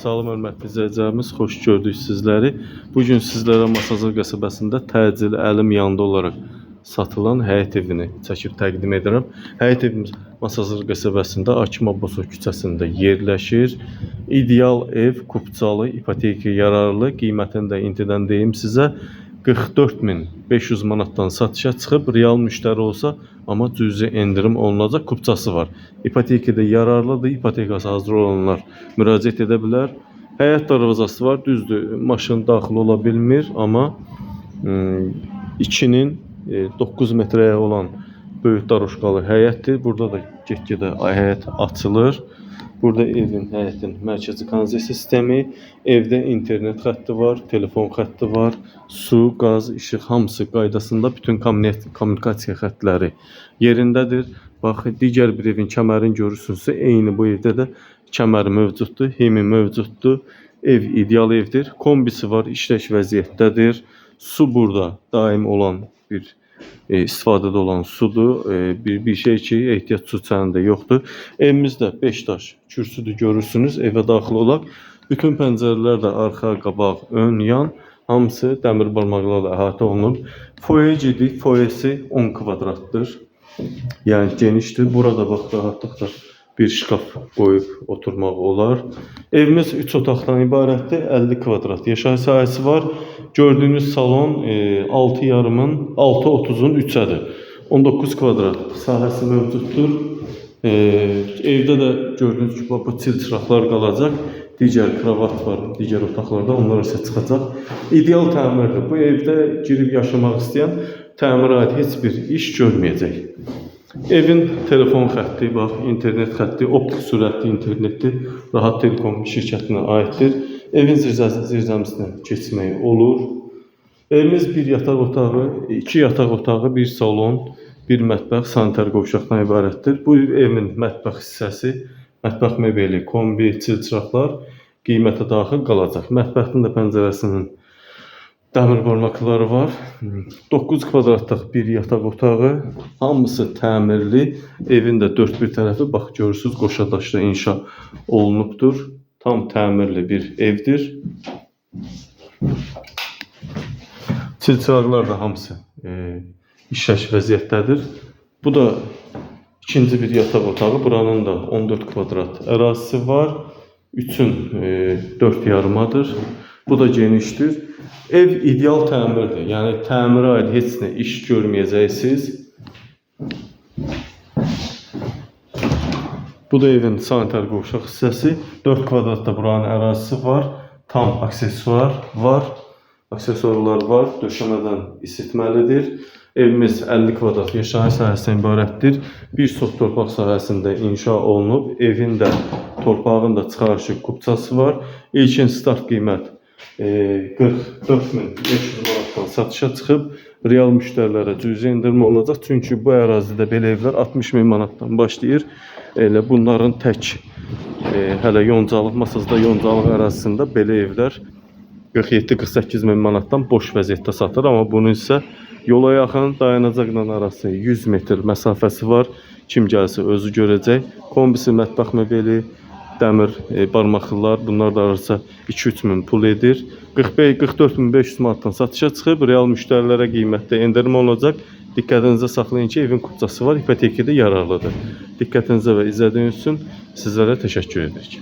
Salam hörmətli izləyicilərimiz, xoş gördük sizləri. Bu gün sizlərə Masazır qəsəbəsində təcil əlim yanında olaraq satılan həyət evini çəkib təqdim edirəm. Həyət evimiz Masazır qəsəbəsində Akim Abbasov küçəsində yerləşir. İdeal ev, kupçalı, ipoteka yararlı, qiymətini də indidən deyim sizə 44500 manatdan satışa çıxıb, real müştəri olsa, amma cüzi endirim olunacaq, kupçası var. İpotekada yararlıdır, ipotekası hazır olanlar müraciət edə bilər. Həyət darvazası var, düzdür, maşın daxil ola bilmir, amma ım, içinin e, 9 metrəyə olan böyük daroşqalı həyətdir. Burada da get-gedə həyət açılır. Burada evin, həyətin mərkəzi kanalizasiya sistemi, evdə internet xətti var, telefon xətti var, su, qaz, işıq hamısı qaydasında bütün kommunik- kommunikasiya xəttləri yerindədir. Bax, digər bir evin kəmərini görürsünüzsə, eyni bu evdə də kəmər mövcuddur, himi mövcuddur. Ev ideal evdir. Kombisi var, işlək vəziyyətdədir. Su burada daim olan bir e, istifadədə olan sudur. E, bir bir şey ki, ehtiyac su çənində yoxdur. Evimizdə 5 daş kürsüdür görürsünüz. Evə daxil olaq. Bütün pəncərələr də arxa, qabaq, ön, yan hamısı dəmir barmaqlarla əhatə olunub. Foye gedik. Foyesi 10 kvadratdır. Yəni genişdir. Burada bax rahatlıqla bir şkaf qoyub oturmaq olar. Evimiz 3 otaqdan ibarətdir. 50 kvadrat yaşayış sahəsi var. Gördüyünüz salon e, 6 yarımın 6.30'un 3'ədir. 19 kvadrat sahəsi mövcuddur. E, evdə də gördüyünüz kimi bu çil çıraqlar qalacaq. Digər kravat var, digər otaqlarda onlar isə çıxacaq. İdeal təmirdir. Bu evdə girib yaşamaq istəyən təmirə aid heç bir iş görməyəcək. Evin telefon xətti, bax, internet xətti, optik sürətli internetdir. Rahat Telekom şirkətinə aiddir. Evin zirzə- zirzəmisinə keçmək olur. Evimiz bir yataq otağı, iki yataq otağı, bir salon, bir mətbəx, sanitar qovşaqdan ibarətdir. Bu evin mətbəx hissəsi, mətbəx mebeli, kombi, çilçıraqlar qiymətə daxil qalacaq. Mətbəxin də pəncərəsinin dəmir barmaqları var. 9 kvadratlıq bir yataq otağı, hamısı təmirli. Evin də dörd bir tərəfi bax görürsüz qoşa daşla inşa olunubdur. Tam təmirli bir evdir. Çilçıraqlar da hamısı e, işləş vəziyyətdədir. Bu da ikinci bir yataq otağı. Buranın da 14 kvadrat ərazisi var. Üçün e, 4 yarımadır. Bu da genişdir. Ev ideal təmirdir. Yəni təmirə aid heç nə iş görməyəcəksiniz. Bu da evin sanitar qovşaq hissəsi. 4 kvadratda buranın ərazisi var. Tam aksesuar var. Aksesuarlar var. Döşəmədən isitməlidir. Evimiz 50 kvadrat yaşayış sahəsindən ibarətdir. Bir sot torpaq sahəsində inşa olunub. Evin də torpağın da çıxarışı kupçası var. İlkin start qiymət e, 44500 manatdan satışa çıxıb real müştərilərə cüzi endirmə olacaq. Çünki bu ərazidə belə evlər 60 min manatdan başlayır. Elə bunların tək e, hələ yoncalıq masasında yoncalıq ərazisində belə evlər 47-48 min manatdan boş vəziyyətdə satır, amma bunun isə yola yaxın dayanacaqla arası 100 metr məsafəsi var. Kim gəlsə özü görəcək. Kombisi mətbəx mebeli, dəmir e, barmaqlılar bunlar da arası 2-3 min pul edir. 45-44500 manatdan satışa çıxıb real müştərilərə qiymətdə endirim olacaq. Diqqətinizə saxlayın ki, evin kupçası var, ipotekada yararlıdır. Diqqətinizə və izlədiyiniz üçün sizlərə təşəkkür edirik.